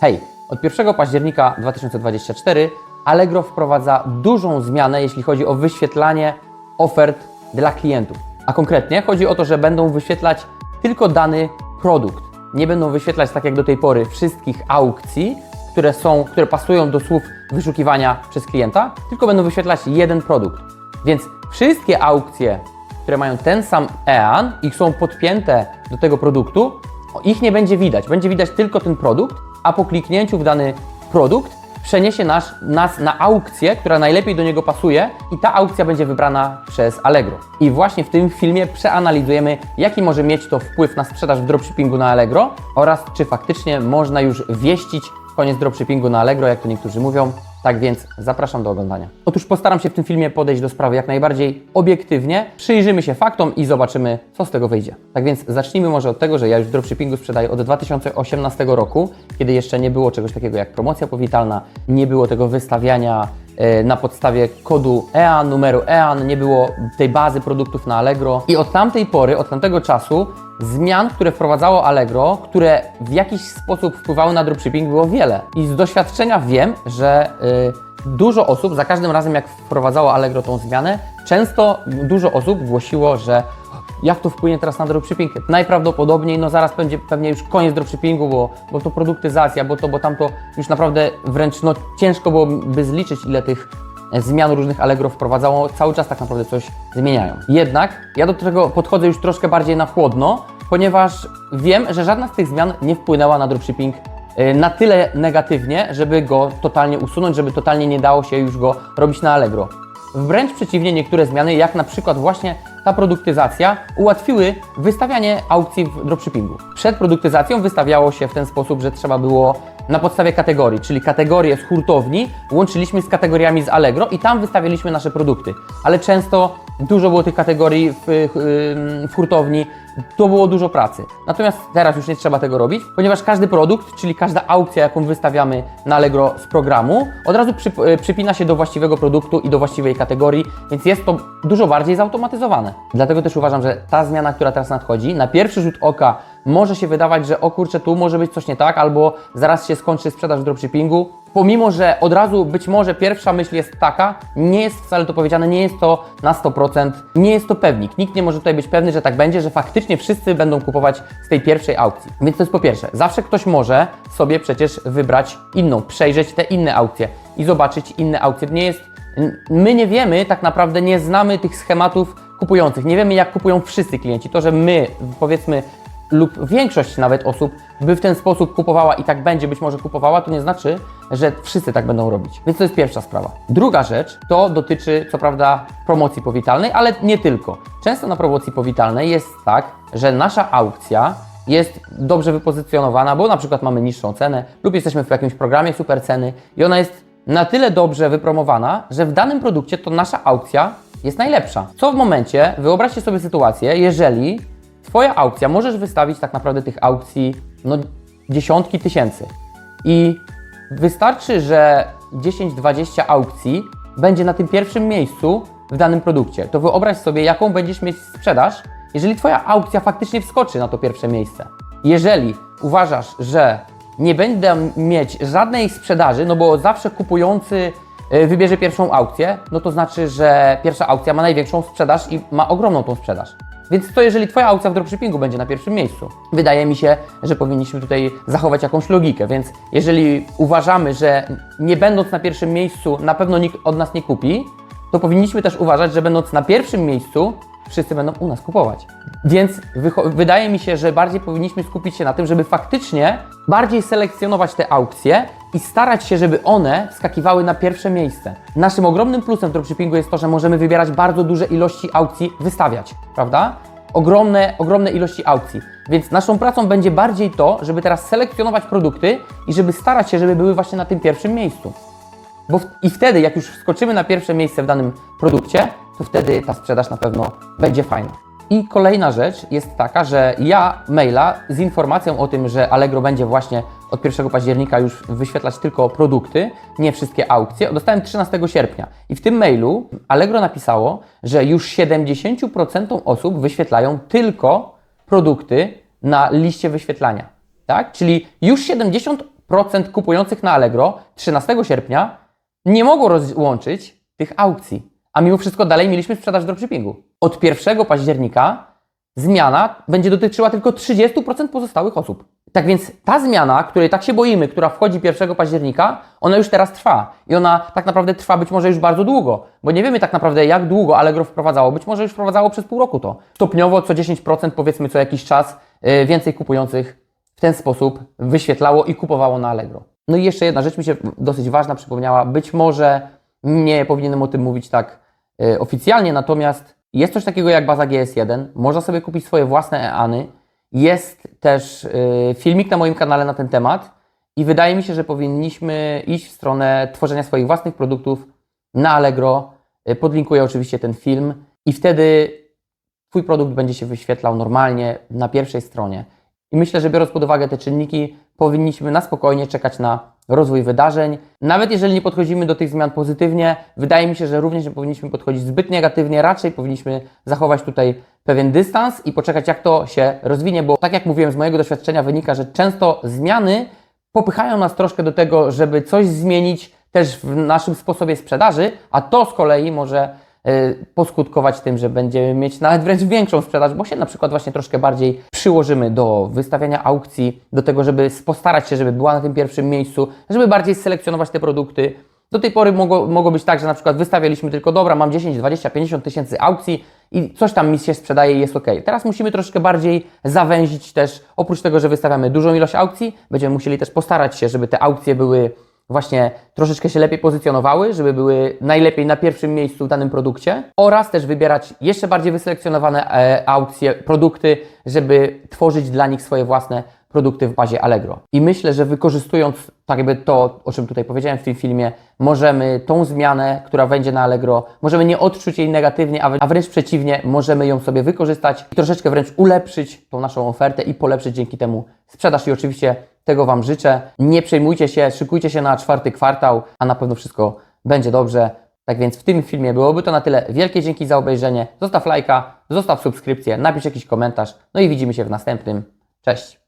Hej, od 1 października 2024 Allegro wprowadza dużą zmianę, jeśli chodzi o wyświetlanie ofert dla klientów. A konkretnie chodzi o to, że będą wyświetlać tylko dany produkt. Nie będą wyświetlać tak jak do tej pory wszystkich aukcji, które są, które pasują do słów wyszukiwania przez klienta, tylko będą wyświetlać jeden produkt. Więc wszystkie aukcje, które mają ten sam EAN i są podpięte do tego produktu, ich nie będzie widać. Będzie widać tylko ten produkt, a po kliknięciu w dany produkt przeniesie nas, nas na aukcję, która najlepiej do niego pasuje i ta aukcja będzie wybrana przez Allegro. I właśnie w tym filmie przeanalizujemy, jaki może mieć to wpływ na sprzedaż w dropshippingu na Allegro oraz czy faktycznie można już wieścić koniec dropshippingu na Allegro, jak to niektórzy mówią. Tak więc zapraszam do oglądania. Otóż postaram się w tym filmie podejść do sprawy jak najbardziej obiektywnie, przyjrzymy się faktom i zobaczymy, co z tego wyjdzie. Tak więc zacznijmy może od tego, że ja już w dropshippingu sprzedaję od 2018 roku, kiedy jeszcze nie było czegoś takiego jak promocja powitalna, nie było tego wystawiania e, na podstawie kodu EAN, numeru EAN, nie było tej bazy produktów na Allegro. I od tamtej pory, od tamtego czasu zmian, które wprowadzało Allegro, które w jakiś sposób wpływały na dropshipping było wiele. I z doświadczenia wiem, że y, dużo osób, za każdym razem jak wprowadzało Allegro tą zmianę, często dużo osób głosiło, że jak to wpłynie teraz na dropshipping? Najprawdopodobniej, no zaraz będzie pewnie już koniec dropshippingu, bo, bo to produktyzacja, bo to, bo tamto już naprawdę wręcz no, ciężko byłoby zliczyć, ile tych zmian różnych Allegro wprowadzało, cały czas tak naprawdę coś zmieniają. Jednak ja do tego podchodzę już troszkę bardziej na chłodno, ponieważ wiem, że żadna z tych zmian nie wpłynęła na dropshipping y, na tyle negatywnie, żeby go totalnie usunąć, żeby totalnie nie dało się już go robić na Allegro. Wręcz przeciwnie, niektóre zmiany, jak na przykład właśnie ta produktyzacja, ułatwiły wystawianie aukcji w dropshippingu. Przed produktyzacją wystawiało się w ten sposób, że trzeba było na podstawie kategorii, czyli kategorie z hurtowni łączyliśmy z kategoriami z Allegro i tam wystawialiśmy nasze produkty. Ale często dużo było tych kategorii w, w hurtowni, to było dużo pracy. Natomiast teraz już nie trzeba tego robić, ponieważ każdy produkt, czyli każda aukcja, jaką wystawiamy na Allegro z programu, od razu przy, przypina się do właściwego produktu i do właściwej kategorii, więc jest to dużo bardziej zautomatyzowane. Dlatego też uważam, że ta zmiana, która teraz nadchodzi, na pierwszy rzut oka może się wydawać, że o kurczę, tu może być coś nie tak, albo zaraz się skończy sprzedaż w dropshippingu. Pomimo, że od razu być może pierwsza myśl jest taka, nie jest wcale to powiedziane, nie jest to na 100%, nie jest to pewnik. Nikt nie może tutaj być pewny, że tak będzie, że faktycznie wszyscy będą kupować z tej pierwszej aukcji. Więc to jest po pierwsze, zawsze ktoś może sobie przecież wybrać inną, przejrzeć te inne aukcje i zobaczyć inne aukcje. Nie jest, my nie wiemy, tak naprawdę nie znamy tych schematów kupujących, nie wiemy jak kupują wszyscy klienci. To, że my powiedzmy lub większość nawet osób by w ten sposób kupowała i tak będzie być może kupowała, to nie znaczy, że wszyscy tak będą robić. Więc to jest pierwsza sprawa. Druga rzecz to dotyczy co prawda promocji powitalnej, ale nie tylko. Często na promocji powitalnej jest tak, że nasza aukcja jest dobrze wypozycjonowana, bo na przykład mamy niższą cenę lub jesteśmy w jakimś programie super ceny i ona jest na tyle dobrze wypromowana, że w danym produkcie to nasza aukcja jest najlepsza. Co w momencie, wyobraźcie sobie sytuację, jeżeli Twoja aukcja, możesz wystawić tak naprawdę tych aukcji no, dziesiątki tysięcy. I wystarczy, że 10-20 aukcji będzie na tym pierwszym miejscu w danym produkcie. To wyobraź sobie, jaką będziesz mieć sprzedaż, jeżeli Twoja aukcja faktycznie wskoczy na to pierwsze miejsce. Jeżeli uważasz, że nie będę mieć żadnej sprzedaży, no bo zawsze kupujący y, wybierze pierwszą aukcję, no to znaczy, że pierwsza aukcja ma największą sprzedaż i ma ogromną tą sprzedaż. Więc to jeżeli Twoja aukcja w dropshippingu będzie na pierwszym miejscu, wydaje mi się, że powinniśmy tutaj zachować jakąś logikę. Więc jeżeli uważamy, że nie będąc na pierwszym miejscu na pewno nikt od nas nie kupi, to powinniśmy też uważać, że będąc na pierwszym miejscu wszyscy będą u nas kupować. Więc wydaje mi się, że bardziej powinniśmy skupić się na tym, żeby faktycznie bardziej selekcjonować te aukcje i starać się, żeby one wskakiwały na pierwsze miejsce. Naszym ogromnym plusem w dropshippingu jest to, że możemy wybierać bardzo duże ilości aukcji wystawiać, prawda? Ogromne, ogromne ilości aukcji. Więc naszą pracą będzie bardziej to, żeby teraz selekcjonować produkty i żeby starać się, żeby były właśnie na tym pierwszym miejscu. Bo w, I wtedy, jak już wskoczymy na pierwsze miejsce w danym produkcie, to wtedy ta sprzedaż na pewno będzie fajna. I kolejna rzecz jest taka, że ja maila z informacją o tym, że Allegro będzie właśnie od 1 października już wyświetlać tylko produkty, nie wszystkie aukcje, dostałem 13 sierpnia. I w tym mailu Allegro napisało, że już 70% osób wyświetlają tylko produkty na liście wyświetlania. Tak? Czyli już 70% kupujących na Allegro 13 sierpnia nie mogło rozłączyć tych aukcji, a mimo wszystko dalej mieliśmy sprzedaż dropshippingu. Od 1 października zmiana będzie dotyczyła tylko 30% pozostałych osób. Tak więc ta zmiana, której tak się boimy, która wchodzi 1 października, ona już teraz trwa. I ona tak naprawdę trwa być może już bardzo długo, bo nie wiemy tak naprawdę jak długo Allegro wprowadzało. Być może już wprowadzało przez pół roku to. Stopniowo co 10% powiedzmy co jakiś czas yy, więcej kupujących w ten sposób wyświetlało i kupowało na Allegro. No i jeszcze jedna rzecz mi się dosyć ważna przypomniała. Być może nie powinienem o tym mówić tak yy, oficjalnie, natomiast jest coś takiego jak baza GS1. Można sobie kupić swoje własne EANy. Jest też y, filmik na moim kanale na ten temat i wydaje mi się, że powinniśmy iść w stronę tworzenia swoich własnych produktów na Allegro. Y, Podlinkuję oczywiście ten film i wtedy Twój produkt będzie się wyświetlał normalnie na pierwszej stronie. I myślę, że biorąc pod uwagę te czynniki, powinniśmy na spokojnie czekać na rozwój wydarzeń. Nawet jeżeli nie podchodzimy do tych zmian pozytywnie, wydaje mi się, że również nie powinniśmy podchodzić zbyt negatywnie, raczej powinniśmy zachować tutaj pewien dystans i poczekać, jak to się rozwinie, bo tak jak mówiłem, z mojego doświadczenia wynika, że często zmiany popychają nas troszkę do tego, żeby coś zmienić też w naszym sposobie sprzedaży, a to z kolei może poskutkować tym, że będziemy mieć nawet wręcz większą sprzedaż, bo się na przykład właśnie troszkę bardziej przyłożymy do wystawiania aukcji, do tego, żeby postarać się, żeby była na tym pierwszym miejscu, żeby bardziej selekcjonować te produkty. Do tej pory mogło, mogło być tak, że na przykład wystawialiśmy tylko, dobra, mam 10, 20, 50 tysięcy aukcji i coś tam mi się sprzedaje i jest ok. Teraz musimy troszkę bardziej zawęzić też, oprócz tego, że wystawiamy dużą ilość aukcji, będziemy musieli też postarać się, żeby te aukcje były właśnie troszeczkę się lepiej pozycjonowały, żeby były najlepiej na pierwszym miejscu w danym produkcie oraz też wybierać jeszcze bardziej wyselekcjonowane e, aukcje, produkty, żeby tworzyć dla nich swoje własne produkty w bazie Allegro. I myślę, że wykorzystując tak jakby to, o czym tutaj powiedziałem w tym filmie, możemy tą zmianę, która będzie na Allegro, możemy nie odczuć jej negatywnie, a wrę- a wręcz przeciwnie, możemy ją sobie wykorzystać i troszeczkę wręcz ulepszyć tą naszą ofertę i polepszyć dzięki temu sprzedaż i oczywiście tego Wam życzę. Nie przejmujcie się, szykujcie się na czwarty kwartał, a na pewno wszystko będzie dobrze. Tak więc w tym filmie byłoby to na tyle. Wielkie dzięki za obejrzenie. Zostaw lajka, zostaw subskrypcję, napisz jakiś komentarz. No i widzimy się w następnym. Cześć!